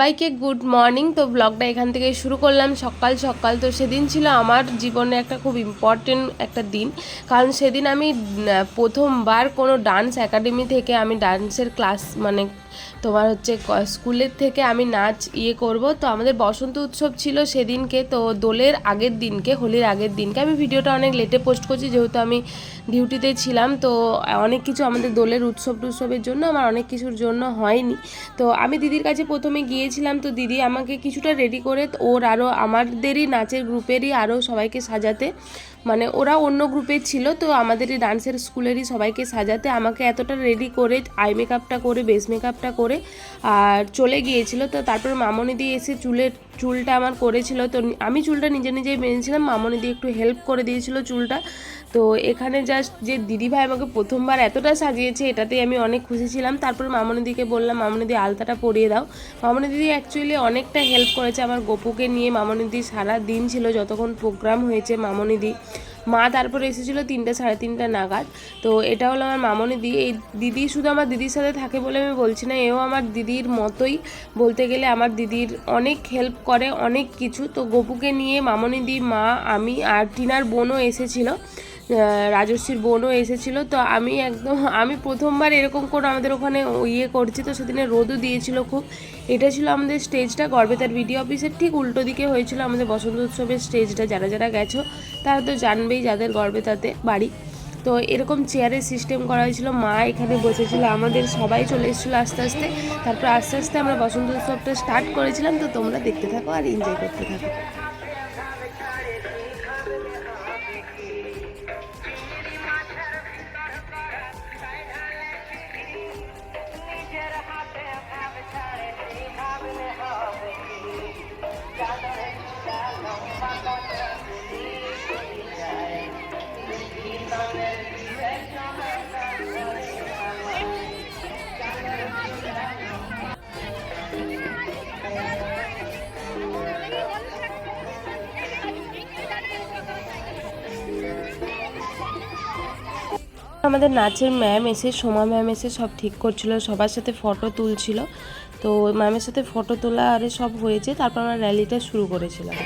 সবাইকে good morning তো ব্লগটা এখান থেকে শুরু করলাম। সকাল সকাল তো সেদিন ছিল আমার জীবনে একটা খুব ইম্পর্টেন্ট একটা দিন। কারণ সেদিন আমি প্রথমবার কোনো ডান্স একাডেমি থেকে আমি ডান্সের ক্লাস মানে তোমার হচ্ছে স্কুলের থেকে আমি নাচ ইয়ে করব। তো আমাদের বসন্ত উৎসব ছিল সেদিনকে। তো দোলের আগের দিনকে, হোলির আগের দিনকে আমি ভিডিওটা অনেক লেটে পোস্ট করছি। যেহেতু আমি ডিউটিতে ছিলাম, তো অনেক কিছু আমাদের দোলের উৎসব টুৎসবের জন্য আমার অনেক কিছুর জন্য হয়নি। তো আমি দিদির কাছে প্রথমে গিয়েছিলাম তো দিদি আমাকে কিছুটা রেডি করে ওর আরও আমাদেরই নাচের গ্রুপেরই আরও সবাইকে সাজাতে। মানে ওরা অন্য গ্রুপের ছিল তো আমাদেরই ডান্সের স্কুলেরই সবাইকে সাজাতে। আমাকে এতটা রেডি করে আই মেকআপটা করে বেস মেকআপটা করে আর চলে গিয়েছিল তো তারপর মামনি দিয়ে এসে চুলের, চুলটা আমার করেছিল। তো আমি চুলটা নিজে নিজেই বেঁধেছিলাম। মামনি দিয়ে একটু হেল্প করে দিয়েছিল চুলটা। তো এখানে জাস্ট যে দিদিভাই আমাকে প্রথমবার এতটা সাজিয়েছে, এটাতেই আমি অনেক খুশি ছিলাম। তারপর মামনিদিকে বললাম, মামনিদি, আলতাটা পরিয়ে দাও। মামনিদি অ্যাকচুয়ালি অনেকটা হেল্প করেছে আমার গপুকে নিয়ে। মামনিদি সারা দিন ছিল, যতক্ষণ প্রোগ্রাম হয়েছে মামনিদি। মা তারপরে এসেছিল তিনটে, সাড়ে তিনটা নাগাদ। তো এটা হলো আমার মামনি মামনিদি। এই দিদি শুধু আমার দিদির সাথে থাকে বলে আমি বলছি না, এও আমার দিদির মতোই। বলতে গেলে আমার দিদির অনেক হেল্প করে, অনেক কিছু। তো গপুকে নিয়ে মামনিদি, মা, আমি আর টিনার বোনও এসেছিল। রাজস্বীর বোনও এসেছিল, তো আমি একদম, আমি প্রথমবার এরকম করে আমাদের ওখানে ইয়ে করছি, তো সেদিনে রোদও দিয়েছিল খুব। এটা ছিল আমাদের স্টেজটা, গর্বেতার ভিডিও অফিসের, ঠিক উল্টো দিকে হয়েছিল আমাদের বসন্ত উৎসবের স্টেজটা, যারা যারা গেছো, তারা তো জানবেই যাদের গর্বেতাতে বাড়ি। তো এরকম চেয়ারের সিস্টেম করা হয়েছিল, মা এখানে বসেছিল, আমাদের সবাই চলে এসেছিল আস্তে আস্তে। তারপর আস্তে আস্তে আমরা বসন্ত উৎসবটা স্টার্ট করেছিলাম, তো তোমরা দেখতে থাকো আর এনজয় করতে থাকো। আমাদের নাচের ম্যাম এসে, সোমা ম্যাম এসে সব ঠিক করছিল, সবার সাথে ফটো তুলছিল। তো ম্যামের সাথে ফটো তোলা আরে সব হয়েছে, তারপর আমরা র্যালিটা শুরু করেছিলাম।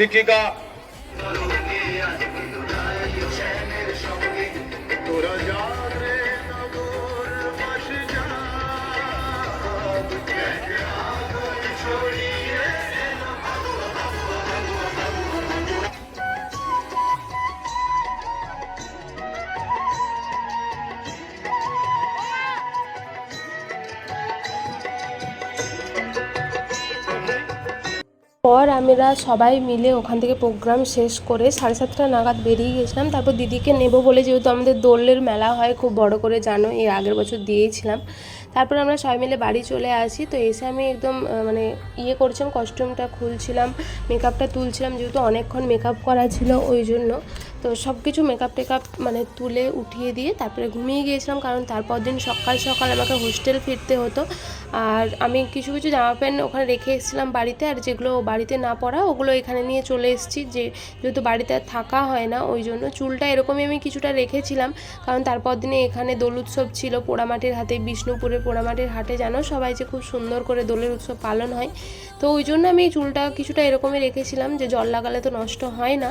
শিক্ষিকা। পর আমরা সবাই মিলে ওখান থেকে প্রোগ্রাম শেষ করে সাড়ে সাতটা নাগাদ বেরিয়ে গেছিলাম। তারপর দিদিকে নেব বলে যেহেতু আমাদের দোলের মেলা হয়, খুব বড় করে জানো এই আগের বছর দিয়েছিলাম তারপর আমরা সবাই মিলে বাড়ি চলে আসি। তো এসে আমি একদম মানে ইয়ে করছিলাম কস্টিউমটা খুলছিলাম মেকআপটা তুলছিলাম, যেহেতু অনেকক্ষণ মেকআপ করা ছিল ওই জন্য। তো সব কিছু মেকআপ টেকআপ মানে তুলে উঠিয়ে দিয়ে তারপরে ঘুমিয়ে গিয়েছিলাম, কারণ তারপর দিন সকাল সকাল আমাকে হোস্টেল ফিরতে হতো। আর আমি কিছু কিছু জামা প্যান্ট ওখানে রেখে এসেছিলাম বাড়িতে, আর যেগুলো বাড়িতে না পরা ওগুলো এখানে নিয়ে চলে এসেছি। যে যেহেতু বাড়িতে আর থাকা হয় না, ওই জন্য চুলটা এরকমই আমি কিছুটা রেখেছিলাম। কারণ তারপর দিনে এখানে দোল উৎসব ছিল, পোড়ামাটির হাতে বিষ্ণুপুরে পোড়ামাটির হাটে জানো? সবাই যে খুব সুন্দর করে দোলের উৎসব পালন হয়। তো ওই জন্য আমি এই চুলটা কিছুটা এরকমই রেখেছিলাম যে জল লাগালে তো নষ্ট হয় না।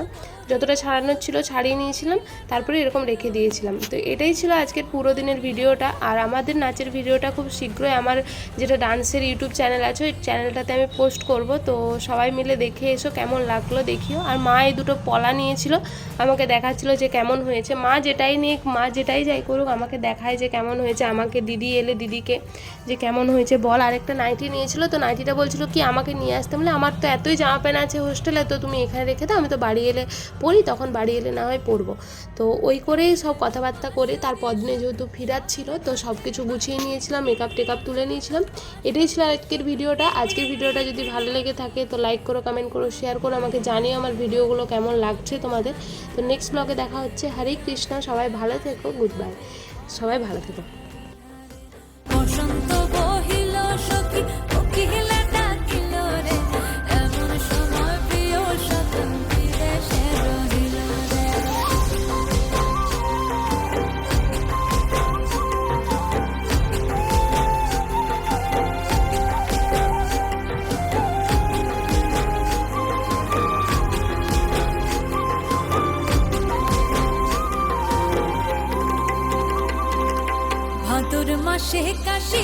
যতটা ছাড়ানোর ছিল ছাড়িয়ে নিয়েছিলাম, তারপরে এরকম রেখে দিয়েছিলাম। তো এটাই ছিল আজকের পুরো দিনের ভিডিওটা। আর আমাদের নাচের ভিডিওটা খুব শীঘ্রই আমার যেটা ডান্সের ইউটিউব চ্যানেল আছে, ওই চ্যানেলটাতে আমি পোস্ট করব। তো সবাই মিলে দেখে এসো, কেমন লাগল দেখিও। আর মা এই দুটো পলা নিয়েছিল, আমাকে দেখাচ্ছিল যে কেমন হয়েছে। মা যেটাই নিয়ে মা যেটাই যাই করুক, আমাকে দেখায় যে কেমন হয়েছে। আমাকে দিদি এলে দিদিকে যে কেমন হয়েছে বল, আরেকটা নাইটি নিয়েছিল তো নাইটিটা বলছিল কি, আমাকে নিয়ে আসতে। বলে, আমার তো এতই জামা প্যান্ট আছে হোস্টেলে, তো তুমি এখানে রেখে দাও, আমি তো বাড়ি এলে পড়ি, তখন বাড়ি এলে না হয় পরবো তো ওই করেই সব কথাবার্তা করে তারপর দিনে যেহেতু ফিরার ছিল, তো সব কিছু গুছিয়ে নিয়েছিলাম মেকআপ টেকআপ তুলে নিয়েছিলাম। এটাই ছিল আজকের ভিডিওটা। আজকের ভিডিওটা যদি ভালো লেগে থাকে, তো লাইক করো কমেন্ট করো শেয়ার করো, আমাকে জানিও আমার ভিডিওগুলো কেমন লাগছে তোমাদের। তো নেক্সট ব্লগে দেখা হচ্ছে। হরে কৃষ্ণ, সবাই ভালো থেকো গুড বাই সবাই ভালো থেকো। মাসে কাশি